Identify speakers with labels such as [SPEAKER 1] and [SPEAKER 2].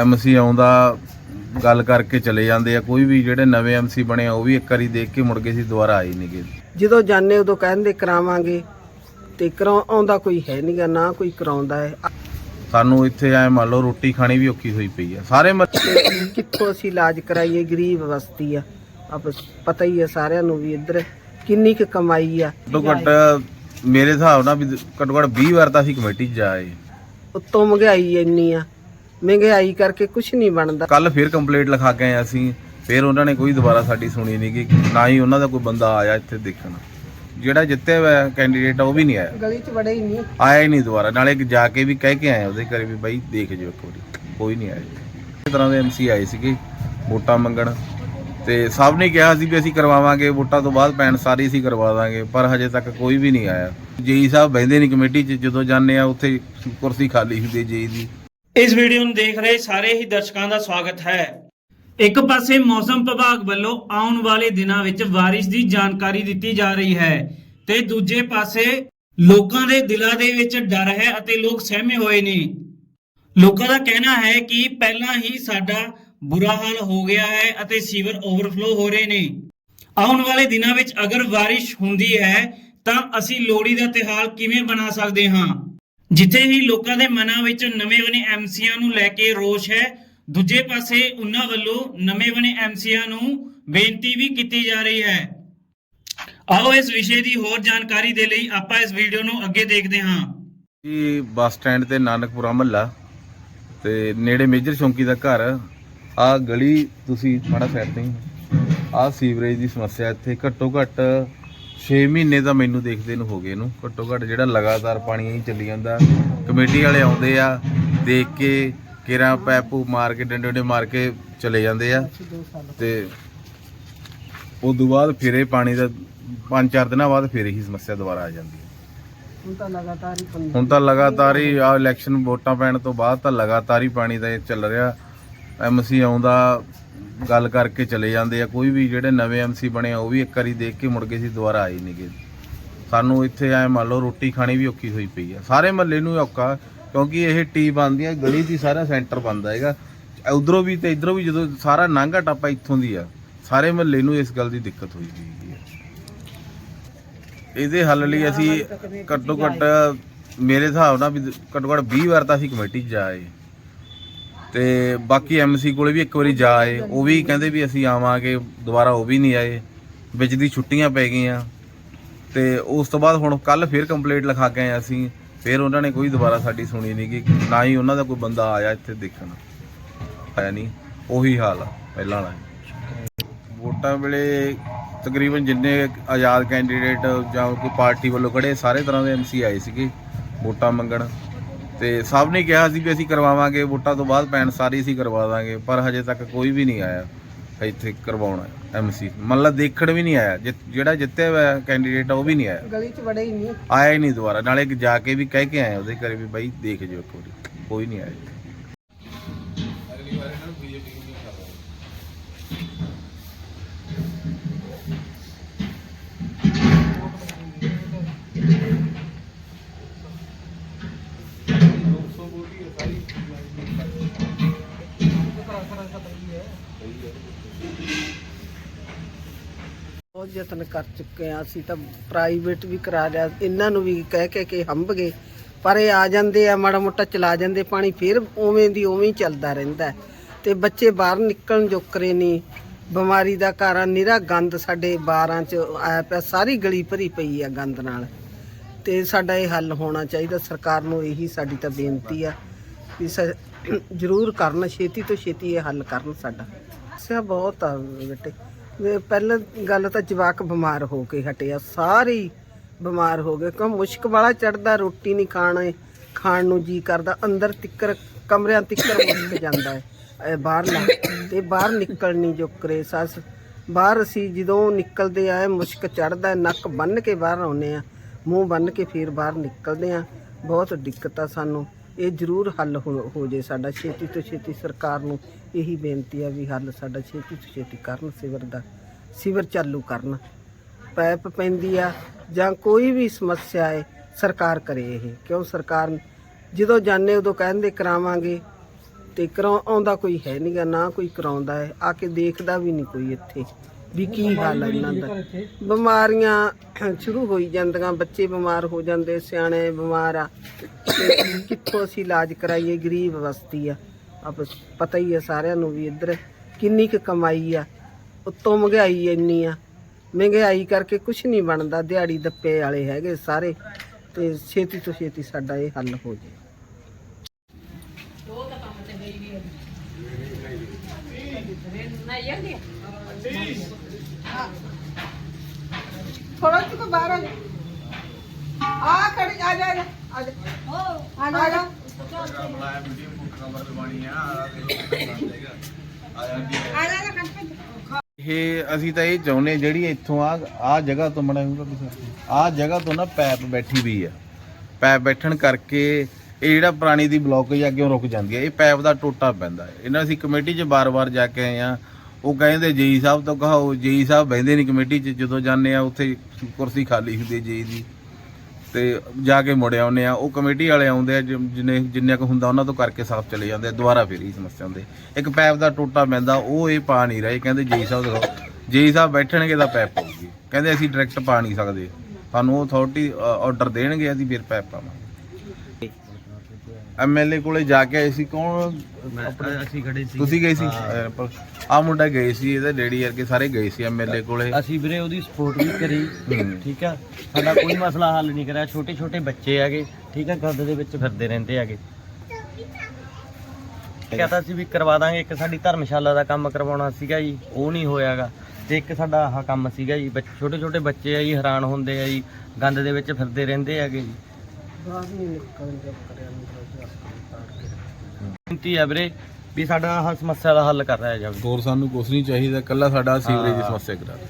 [SPEAKER 1] MC ਆਉਂਦਾ ਗੱਲ ਕਰਕੇ ਚਲੇ ਜਾਂਦੇ ਆ। ਕੋਈ ਵੀ ਜਿਹੜੇ ਨਵੇਂ ਐਮਸੀ ਬਣੇ ਆ ਉਹ ਵੀ ਇੱਕ ਵਾਰੀ ਦੇਖ ਕੇ ਮੁੜ ਗਏ ਸੀ ਦੁਬਾਰਾ ਆਏ ਨਹੀਂਗੇ
[SPEAKER 2] ਜਦੋਂ ਜਾਂਦੇ ਉਦੋਂ ਕਹਿੰਦੇ ਕਰਾਵਾਂਗੇ। ਤੇ ਕਰਾਉਂਦਾ ਕੋਈ ਹੈ ਨਹੀਂਗਾ ਨਾ ਕੋਈ ਕਰਾਉਂਦਾ ਹੈ।
[SPEAKER 1] ਸਾਨੂੰ ਇੱਥੇ ਐ ਮੰਨ ਲਓ ਰੋਟੀ ਖਾਣੀ ਵੀ ਔਖੀ ਹੋਈ ਪਈ ਆ। ਸਾਰੇ
[SPEAKER 2] ਕਿੱਥੋਂ ਅਸੀਂ ਇਲਾਜ ਕਰਾਈਏ ਗਰੀਬ ਬਸਤੀ ਆ। ਆਪ ਪਤਾ ਹੀ ਆ ਸਾਰਿਆਂ ਨੂੰ ਵੀ ਇੱਧਰ ਕਿੰਨੀ ਕੁ ਕਮਾਈ ਆ।
[SPEAKER 1] ਘੱਟੋ ਘੱਟ ਮੇਰੇ ਹਿਸਾਬ ਨਾਲ ਵੀ ਘੱਟੋ ਘੱਟ 20 ਵਾਰ ਤਾਂ ਅਸੀਂ ਕਮੇਟੀ 'ਚ ਜਾਏ।
[SPEAKER 2] ਉੱਤੋਂ ਮਹਿੰਗਾਈ ਇੰਨੀ ਆ। ਮਹਿੰਗਾਈ ਕਰਕੇ ਕੁਝ ਨਹੀਂ ਬਣਦਾ।
[SPEAKER 1] ਕੱਲ ਫਿਰ ਕੰਪਲੇਂਟ ਲਿਖਾ ਕੇ ਆਏ ਅਸੀਂ ਫਿਰ ਉਹਨਾਂ ਨੇ ਕੋਈ ਦੁਬਾਰਾ ਸਾਡੀ ਸੁਣੀ ਨਹੀਂ ਕਿ ਨਾ ਹੀ ਉਹਨਾਂ ਦਾ ਕੋਈ ਬੰਦਾ ਆਇਆ ਇੱਥੇ ਦੇਖਣ। ਜਿਹੜਾ ਜਿੱਤੇ ਹੋਇਆ ਕੈਂਡੀਡੇਟ ਆ ਉਹ ਵੀ ਨਹੀਂ ਆਇਆ।
[SPEAKER 2] ਗਲੀ 'ਚ ਵੜੇ ਹੀ ਨਹੀਂ।
[SPEAKER 1] ਆਇਆ ਹੀ ਨਹੀਂ ਦੁਬਾਰਾ ਨਾਲੇ ਜਾ ਕੇ ਵੀ ਕਹਿ ਕੇ ਆਏ ਉਹਦੇ ਘਰੇ ਵੀ ਬਾਈ ਦੇਖ ਜਿਓ ਇੱਕ ਵਾਰੀ ਕੋਈ ਨਹੀਂ ਆਇਆ ਇਸ ਤਰ੍ਹਾਂ ਦੇ ਐਮਸੀ ਆਏ ਸੀਗੇ ਵੋਟਾਂ ਮੰਗਣ। ਤੇ ਸਭ ਨੇ ਕਿਹਾ ਸੀ ਵੀ ਅਸੀਂ ਕਰਵਾਵਾਂਗੇ ਵੋਟਾਂ ਤੋਂ ਬਾਅਦ ਪੈਣ ਸਾਰੀ ਅਸੀਂ ਕਰਵਾ ਦਾਂਗੇ ਪਰ ਹਜੇ ਤੱਕ ਕੋਈ ਵੀ ਨਹੀਂ ਆਇਆ। ਜੇਈ ਸਾਹਿਬ ਬਹਿੰਦੇ ਨਹੀਂ ਕਮੇਟੀ 'ਚ ਜਦੋਂ ਜਾਂਦੇ ਆ ਉੱਥੇ ਕੁਰਸੀ ਖਾਲੀ ਹੁੰਦੀ ਜੇਈ ਦੀ।
[SPEAKER 3] ਇਸ ਵੀਡੀਓ ਨੂੰ ਦੇਖ ਰਹੇ ਸਾਰੇ ਹੀ ਦਰਸ਼ਕਾਂ ਦਾ ਸਵਾਗਤ ਹੈ। ਇੱਕ ਪਾਸੇ ਮੌਸਮ ਵਿਭਾਗ ਵੱਲੋਂ ਆਉਣ ਵਾਲੇ ਦਿਨਾਂ ਵਿੱਚ ਬਾਰਿਸ਼ ਦੀ ਜਾਣਕਾਰੀ ਦਿੱਤੀ ਜਾ ਰਹੀ ਹੈ ਤੇ ਦੂਜੇ ਪਾਸੇ ਲੋਕਾਂ ਦੇ ਦਿਲਾਂ ਦੇ ਵਿੱਚ ਡਰ ਹੈ ਅਤੇ ਲੋਕ ਸਹਿਮੇ ਹੋਏ ਨੇ। ਲੋਕਾਂ ਦਾ ਕਹਿਣਾ ਹੈ ਕਿ ਪਹਿਲਾਂ ਹੀ ਸਾਡਾ ਬੁਰਾ ਹਾਲ ਹੋ ਗਿਆ ਹੈ ਅਤੇ ਸੀਵਰ ਓਵਰਫਲੋ ਹੋ ਰਹੇ ਨੇ। ਆਉਣ ਵਾਲੇ ਦਿਨਾਂ ਵਿੱਚ ਅਗਰ ਬਾਰਿਸ਼ ਹੁੰਦੀ ਹੈ ਤਾਂ ਅਸੀਂ ਲੋਹੜੀ ਦਾ ਤਿਉਹਾਰ ਕਿਵੇਂ ਬਣਾ ਸਕਦੇ ਹਾਂ? ਜਿੱਥੇ ਹੀ ਲੋਕਾਂ ਦੇ ਮਨਾਂ ਵਿੱਚ ਨਵੇਂ ਬਣੇ ਐਮਸੀਆਂ ਨੂੰ ਲੈ ਕੇ ਰੋਸ਼ ਹੈ, ਦੂਜੇ ਪਾਸੇ ਉਹਨਾਂ ਵੱਲੋਂ ਨਵੇਂ ਬਣੇ ਐਮਸੀਆਂ ਨੂੰ ਬੇਨਤੀ ਵੀ ਕੀਤੀ ਜਾ ਰਹੀ ਹੈ। ਆਓ ਇਸ ਵਿਸ਼ੇ ਦੀ ਹੋਰ ਜਾਣਕਾਰੀ ਦੇ ਲਈ ਆਪਾਂ ਇਸ ਵੀਡੀਓ ਨੂੰ ਅੱਗੇ ਦੇਖਦੇ ਹਾਂ।
[SPEAKER 1] ਇਹ ਬੱਸ ਸਟੈਂਡ ਤੇ ਨਾਨਕਪੁਰਾ ਮਹੱਲਾ ਤੇ ਨੇੜੇ ਮੇਜਰ ਚੌਂਕੀ ਦਾ ਘਰ। ਆ ਗਲੀ ਤੁਸੀਂ ਮਾੜਾ ਸਾਈਡ ਤੇ ਆ। ਸੀਵਰੇਜ ਦੀ ਸਮੱਸਿਆ ਇੱਥੇ ਘੱਟੋ ਘੱਟ 6 ਮਹੀਨੇ ਤਾਂ ਮੈਨੂੰ ਦੇਖਦੇ ਨੂੰ ਹੋ ਗਏ ਇਹਨੂੰ। ਘੱਟੋ ਘੱਟ ਜਿਹੜਾ ਲਗਾਤਾਰ ਪਾਣੀ ਇਹੀ ਚੱਲੀ ਜਾਂਦਾ ਕਮੇਟੀ ਵਾਲੇ ਆਉਂਦੇ ਆ ਦੇਖ ਕੇ ਕਿਰਾਂ ਪੈਪੂ ਮਾਰ ਕੇ ਡੰਡੇ ਡੰਡੇ ਮਾਰ ਕੇ ਚਲੇ ਜਾਂਦੇ ਆ। ਤੇ ਉਸ ਤੋਂ ਬਾਅਦ ਫਿਰ ਇਹ ਪਾਣੀ ਦਾ ਪੰਜ ਚਾਰ ਦਿਨਾਂ ਬਾਅਦ ਫਿਰ ਇਹੀ ਸਮੱਸਿਆ ਦੁਬਾਰਾ ਆ ਜਾਂਦੀ ਹੈ।
[SPEAKER 2] ਹੁਣ ਤਾਂ ਲਗਾਤਾਰ ਹੀ
[SPEAKER 1] ਹੁਣ ਤਾਂ ਲਗਾਤਾਰ ਹੀ ਆ ਇਲੈਕਸ਼ਨ ਵੋਟਾਂ ਪੈਣ ਤੋਂ ਬਾਅਦ ਤਾਂ ਲਗਾਤਾਰ ਹੀ ਪਾਣੀ ਦਾ ਇਹ ਚੱਲ ਰਿਹਾ। ਐਮਸੀ ਆਉਂਦਾ ਗੱਲ ਕਰਕੇ ਚਲੇ ਜਾਂਦੇ ਆ, ਕੋਈ ਵੀ ਜਿਹੜੇ ਨਵੇਂ ਐਮਸੀ ਬਣੇ ਆ, ਉਹ ਵੀ ਇੱਕ ਵਾਰੀ ਦੇਖ ਕੇ ਮੁੜ ਗਏ ਸੀ ਦੁਬਾਰਾ ਆਏ ਨਹੀਂਗੇ ਸਾਨੂੰ ਇੱਥੇ ਐ ਮੰਨ ਲਓ ਰੋਟੀ ਖਾਣੀ ਵੀ ਔਖੀ ਹੋਈ ਪਈ ਆ। ਸਾਰੇ ਮਹੱਲੇ ਨੂੰ ਔਖਾ, ਕਿਉਂਕਿ ਇਹ ਟੀ ਬਣਦੀ ਆ ਗਲੀ ਦੀ ਸਾਰਾ ਸੈਂਟਰ ਬਣਦਾ ਹੈਗਾ। ਉਧਰੋਂ ਵੀ ਤੇ ਇਧਰੋਂ ਵੀ ਜਦੋਂ ਸਾਰਾ ਨਾਂਗਾ ਟਾਪਾ ਇੱਥੋਂ ਦੀ ਆ, ਸਾਰੇ ਮਹੱਲੇ ਨੂੰ ਇਸ ਗੱਲ ਦੀ ਦਿੱਕਤ ਹੋਈ ਹੋਈ ਹੈ ਇਹਦੇ ਹੱਲ ਲਈ ਅਸੀਂ ਘੱਟੋ ਘੱਟ ਮੇਰੇ ਹਿਸਾਬ ਨਾਲ ਵੀ ਘੱਟੋ ਘੱਟ 20 ਵਾਰ ਤਾਂ ਅਸੀਂ ਕਮੇਟੀ 'ਚ ਜਾਏ। ਤੇ ਬਾਕੀ ਐਮਸੀ ਕੋਲੇ ਵੀ ਇੱਕ ਵਾਰੀ ਜਾ ਆਏ। ਉਹ ਵੀ ਕਹਿੰਦੇ ਵੀ ਅਸੀਂ ਆਵਾਂਗੇ, ਦੁਬਾਰਾ ਉਹ ਵੀ ਨਹੀਂ ਆਏ। ਵਿੱਚ ਦੀ ਛੁੱਟੀਆਂ ਪੈ ਗਈਆਂ। ਤੇ ਉਸ ਤੋਂ ਬਾਅਦ ਹੁਣ ਕੱਲ ਫੇਰ ਕੰਪਲੇਂਟ ਲਿਖਾ ਕੇ ਆਏ ਅਸੀਂ। ਫੇਰ ਉਹਨਾਂ ਨੇ ਕੋਈ ਦੁਬਾਰਾ ਸਾਡੀ ਸੁਣੀ ਨਹੀਂ ਕਿ ਨਾ ਹੀ ਉਹਨਾਂ ਦਾ ਕੋਈ ਬੰਦਾ ਆਇਆ ਇੱਥੇ ਦੇਖਣ। ਆਇਆ ਨਹੀਂ ਉਹੀ ਹਾਲ ਆ, ਪਹਿਲਾਂ ਵਾਲਾ। ਵੋਟਾਂ ਵੇਲੇ ਤਕਰੀਬਨ ਜਿੰਨੇ ਆਜ਼ਾਦ ਕੈਂਡੀਡੇਟ ਜਾਂ ਕੋਈ ਪਾਰਟੀ ਵੱਲੋਂ ਖੜੇ ਸਾਰੇ ਤਰ੍ਹਾਂ ਦੇ ਐਮਸੀ ਆਏ ਸੀਗੇ ਵੋਟਾਂ ਮੰਗਣ। ਤੇ ਸਭ ਨੇ ਕਿਹਾ ਸੀ ਵੀ ਅਸੀਂ ਕਰਵਾਵਾਂਗੇ ਵੋਟਾਂ ਤੋਂ ਬਾਅਦ ਪੈਣ ਸਾਰੀ ਅਸੀਂ ਕਰਵਾ ਦਾਂਗੇ ਪਰ ਹਜੇ ਤੱਕ ਕੋਈ ਵੀ ਨਹੀਂ ਆਇਆ ਇੱਥੇ ਕਰਵਾਉਣਾ ਐਮਸੀ ਮਤਲਬ ਦੇਖਣ ਵੀ ਨਹੀਂ ਆਇਆ ਜਿ- ਜਿਹੜਾ ਜਿੱਤੇ ਹੋਇਆ ਕੈਂਡੀਡੇਟ ਆ ਉਹ ਵੀ ਨਹੀਂ ਆਇਆ।
[SPEAKER 2] ਗਲੀ 'ਚ ਵੜੇ ਹੀ ਨਹੀਂ।
[SPEAKER 1] ਆਇਆ ਹੀ ਨਹੀਂ ਦੁਬਾਰਾ ਨਾਲੇ ਜਾ ਕੇ ਵੀ ਕਹਿ ਕੇ ਆਏ ਉਹਦੇ ਘਰੇ ਵੀ ਬਾਈ ਦੇਖ ਜਿਓ ਇੱਕ ਵਾਰੀ ਕੋਈ ਨਹੀਂ ਆਇਆ।
[SPEAKER 2] ਬਹੁਤ ਯਤਨ ਕਰ ਚੁੱਕੇ ਆ ਅਸੀਂ ਤਾਂ ਪ੍ਰਾਈਵੇਟ ਵੀ ਕਰਾ ਲਿਆ। ਇਹਨਾਂ ਨੂੰ ਵੀ ਕਹਿ ਕਹਿ ਕੇ ਹੰਭ ਗਏ। ਪਰ ਇਹ ਆ ਜਾਂਦੇ ਆ, ਮਾੜਾ ਮੋਟਾ ਚਲਾ ਜਾਂਦੇ ਪਾਣੀ, ਫਿਰ ਉਵੇਂ ਦੀ ਉਵੇਂ ਹੀ ਚੱਲਦਾ ਰਹਿੰਦਾ ਤੇ ਬੱਚੇ ਬਾਹਰ ਨਿਕਲਣ ਜੋਕਰੇ ਨਹੀਂ ਬਿਮਾਰੀ ਦਾ ਕਾਰਨ ਨਿਰਾ ਗੰਦ ਸਾਡੇ ਬਾਰਾਂ ਚ ਆਇਆ ਪਿਆ। ਸਾਰੀ ਗਲੀ ਭਰੀ ਪਈ ਆ ਗੰਦ ਨਾਲ। ਤੇ ਸਾਡਾ ਇਹ ਹੱਲ ਹੋਣਾ ਚਾਹੀਦਾ। ਸਰਕਾਰ ਨੂੰ ਇਹੀ ਸਾਡੀ ਤਾਂ ਬੇਨਤੀ ਆ ਵੀ ਸ- ਜ਼ਰੂਰ ਕਰਨ। ਛੇਤੀ ਤੋਂ ਛੇਤੀ ਇਹ ਹੱਲ ਕਰਨ ਸਾਡਾ। ਸਿਆ ਬਹੁਤ ਆ ਬੇਟੇ। ਪਹਿਲਾਂ ਗੱਲ ਤਾਂ ਜਵਾਕ ਬਿਮਾਰ ਹੋ ਕੇ ਹਟਿਆ, ਸਾਰੇ ਬਿਮਾਰ ਹੋ ਗਏ, ਕਿਉਂ ਮੁਸ਼ਕ ਵਾਲਾ ਚੜਦਾ ਰੋਟੀ ਨਹੀਂ ਖਾਣਾ, ਖਾਣ ਨੂੰ ਜੀ ਕਰਦਾ, ਅੰਦਰ ਤਿੱਕਰ, ਕਮਰਿਆਂ ਤਿੱਕਰ ਮੁਸ਼ਕ ਜਾਂਦਾ ਹੈ, ਇਹ ਬਾਹਰਲਾ ਤੇ ਬਾਹਰ ਨਿਕਲ ਨਹੀਂ ਜੋਕਰੇ ਸੱਸ। ਬਾਹਰ ਅਸੀਂ ਜਦੋਂ ਨਿਕਲਦੇ ਆਏ ਮੁਸ਼ਕ ਚੜਦਾ ਨੱਕ ਬੰਨ ਕੇ ਬਾਹਰ ਆਉਨੇ ਆ, ਮੂੰਹ ਬੰਨ ਕੇ ਫਿਰ ਬਾਹਰ ਨਿਕਲਦੇ ਆ, ਬਹੁਤ ਦਿੱਕਤ ਆ ਸਾਨੂੰ। ਇਹ ਜ਼ਰੂਰ ਹੱਲ ਹੋ ਹੋ ਜੇ ਸਾਡਾ ਛੇਤੀ ਤੋਂ ਛੇਤੀ ਸਰਕਾਰ ਨੂੰ ਇਹੀ ਬੇਨਤੀ ਆ ਵੀ ਹੱਲ ਸਾਡਾ ਛੇਤੀ ਤੋਂ ਛੇਤੀ ਕਰਨ, ਸਿਵਰ ਦਾ, ਸਿਵਰ ਚਾਲੂ ਕਰਨ। ਪੈਪ ਪੈਂਦੀ ਆ ਜਾਂ ਕੋਈ ਵੀ ਸਮੱਸਿਆ ਹੈ ਸਰਕਾਰ ਕਰੇ ਇਹ। ਕਿਉਂ ਸਰਕਾਰ ਜਦੋਂ ਜਾਣੇ ਉਦੋਂ ਕਹਿੰਦੇ ਕਰਾਵਾਂਗੇ, ਤੇ ਕਰਾਉਂਦਾ ਕੋਈ ਹੈ ਨਹੀਂਗਾ ਨਾ ਕੋਈ ਕਰਾਉਂਦਾ ਹੈ ਆ ਕੇ ਦੇਖਦਾ ਵੀ ਨਹੀਂ ਕੋਈ ਇੱਥੇ। ਵੀ ਕੀ ਹਾਲ ਹੈ ਇਹਨਾਂ ਦਾ? ਬਿਮਾਰੀਆਂ ਸ਼ੁਰੂ ਹੋਈ ਜਾਂਦੀਆਂ ਬੱਚੇ ਬਿਮਾਰ ਹੋ ਜਾਂਦੇ ਸਿਆਣੇ ਬਿਮਾਰ ਆ। ਤੇ ਕਿੱਥੋਂ ਅਸੀਂ ਇਲਾਜ ਕਰਾਈਏ ਗਰੀਬ ਬਸਤੀ ਆ। ਆਪ ਪਤਾ ਹੀ ਆ ਸਾਰਿਆਂ ਨੂੰ ਵੀ ਇੱਧਰ ਕਿੰਨੀ ਕੁ ਕਮਾਈ ਆ। ਉੱਤੋਂ ਮਹਿੰਗਾਈ ਇੰਨੀ ਆ। ਮਹਿੰਗਾਈ ਕਰਕੇ ਕੁਝ ਨਹੀਂ ਬਣਦਾ ਦਿਹਾੜੀ ਦੱਪੇ ਵਾਲੇ ਹੈਗੇ ਸਾਰੇ। ਤੇ ਛੇਤੀ ਤੋਂ ਛੇਤੀ ਸਾਡਾ ਇਹ ਹੱਲ ਹੋ ਜੇ ਥੋੜਾ ਜਿਹਾ ਬਾਹਰ ਆ ਜਾ ਆ ਖੜੀ ਆ ਜਾ ਆ ਜਾ ਆ ਜਾ ਆ ਜਾ
[SPEAKER 1] ਇਹ ਅਸੀਂ ਤਾਂ ਇਹ ਚਾਹੁੰਦੇ ਜਿਹੜੀ ਇੱਥੋਂ ਆ ਆ ਜਗ੍ਹਾ ਤੋਂ ਬਣਾਉਂਗਾ ਆ ਜਗ੍ਹਾ ਤੋਂ ਨਾ ਪੈਪ ਬੈਠੀ ਵੀ ਆ। ਪੈਪ ਬੈਠਣ ਕਰਕੇ ਇਹ ਜਿਹੜਾ ਪੁਰਾਣੀ ਦੀ ਬਲੌਕੇਜ ਅੱਗੇ ਰੁਕ ਜਾਂਦੀ ਹੈ। ਇਹ ਪੈਪ ਦਾ ਟੋਟਾ ਪੈਂਦਾ ਹੈ। ਇਹਨਾਂ ਅਸੀਂ ਕਮੇਟੀ 'ਚ ਬਾਰ-ਬਾਰ ਜਾ ਕੇ ਆਏ ਆ ਉਹ ਕਹਿੰਦੇ, ਜੇਈ ਸਾਹਿਬ ਤੋਂ ਕਹੋ ਜੇਈ ਸਾਹਿਬ ਬਹਿੰਦੇ ਨਹੀਂ ਕਮੇਟੀ 'ਚ। ਜਦੋਂ ਜਾਂਦੇ ਆ ਉੱਥੇ ਕੁਰਸੀ ਖਾਲੀ ਹੁੰਦੀ ਜੇਈ ਦੀ। ਤੇ ਜਾ ਕੇ ਮੁੜ ਆਉਂਦੇ ਆ ਉਹ ਕਮੇਟੀ ਵਾਲੇ ਆਉਂਦੇ ਆ ਜਿੰਨੇ ਜਿੰਨੇ ਕੁ ਹੁੰਦਾ, ਉਹਨਾਂ ਤੋਂ ਕਰਕੇ ਸਾਫ਼ ਚਲੇ ਜਾਂਦੇ ਆ। ਦੁਬਾਰਾ ਫਿਰ ਇਹ ਸਮੱਸਿਆ ਹੁੰਦੇ ਇੱਕ ਪੈਪ ਦਾ ਟੋਟਾ ਪੈਂਦਾ, ਉਹ ਇਹ ਪਾ ਨਹੀਂ ਰਹੇ। ਕਹਿੰਦੇ, ਜੇਈ ਸਾਹਿਬ ਦਿਖਾਓ ਜੇਈ ਸਾਹਿਬ ਬੈਠਣਗੇ ਤਾਂ ਪੈਪ ਪਾਉਗੀ ਕਹਿੰਦੇ, ਅਸੀਂ ਡਾਇਰੈਕਟ ਪਾ ਨਹੀਂ ਸਕਦੇ। ਸਾਨੂੰ ਉਹ ਅਥਾਰਟੀ ਆਰਡਰ ਦੇਣਗੇ, ਅਸੀਂ ਫਿਰ ਪੈਪ ਪਾਵਾਂਗੇ। ਐਮਐਲਏ ਕੋਲੇ ਜਾ ਕੇ ਆਏ ਸੀ ਕੌਣ?
[SPEAKER 4] ਅਸੀਂ ਖੜੇ ਸੀ।
[SPEAKER 1] ਤੁਸੀਂ ਗਏ ਸੀ? ਆ ਮੁੰਡਾ ਗਏ ਸੀ ਇਹਦੇ ਡੈਡੀ ਵਰਗੇ ਸਾਰੇ ਗਏ ਸੀ ਐਮਐਲਏ ਕੋਲੇ।
[SPEAKER 4] ਅਸੀਂ ਵੀਰੇ ਉਹਦੀ ਸਪੋਰਟ ਵੀ ਕਰੀ। ਠੀਕ ਆ? ਸਾਡਾ ਕੋਈ ਮਸਲਾ ਹੱਲ ਨਹੀਂ ਕਰਿਆ। ਛੋਟੇ ਛੋਟੇ ਬੱਚੇ ਹੈਗੇ ਠੀਕ ਆ? ਗੰਦ ਦੇ ਵਿੱਚ ਫਿਰਦੇ ਰਹਿੰਦੇ ਹੈਗੇ। ਕਹਤਾ ਸੀ ਵੀ ਕਰਵਾ ਦਾਂਗੇ। ਇੱਕ ਸਾਡੀ ਧਰਮਸ਼ਾਲਾ ਦਾ ਕੰਮ ਕਰਵਾਉਣਾ ਸੀਗਾ ਜੀ ਉਹ ਨਹੀਂ ਹੋਇਆਗਾ। ਤੇ ਇੱਕ ਸਾਡਾ ਆਹ ਕੰਮ ਸੀਗਾ ਜੀ ਛੋਟੇ ਛੋਟੇ ਬੱਚੇ ਆ ਜੀ ਹੈਰਾਨ ਹੁੰਦੇ ਆ ਜੀ ਗੰਦ ਦੇ ਵਿੱਚ ਫਿਰਦੇ ਰਹਿੰਦੇ ਹੈਗੇ ਜੀ।
[SPEAKER 2] ਬਾਹਰ ਨਹੀਂ ਨਿਕਲਣ ਦੇ ਕਰਿਆ ਨਹੀਂ
[SPEAKER 4] ਬੇਨਤੀ ਹੈ ਵੀਰੇ ਵੀ ਸਾਡਾ ਆਹ ਸਮੱਸਿਆ ਦਾ ਹੱਲ ਕਰ ਰਿਹਾ ਜਾਵੇ।
[SPEAKER 1] ਹੋਰ ਸਾਨੂੰ ਕੁਝ ਨਹੀਂ ਚਾਹੀਦਾ ਕੱਲਾ ਸਾਡਾ ਸੀਵਰੇਜ ਦੀ ਸਮੱਸਿਆ ਕਰਾ ਦਿਓ।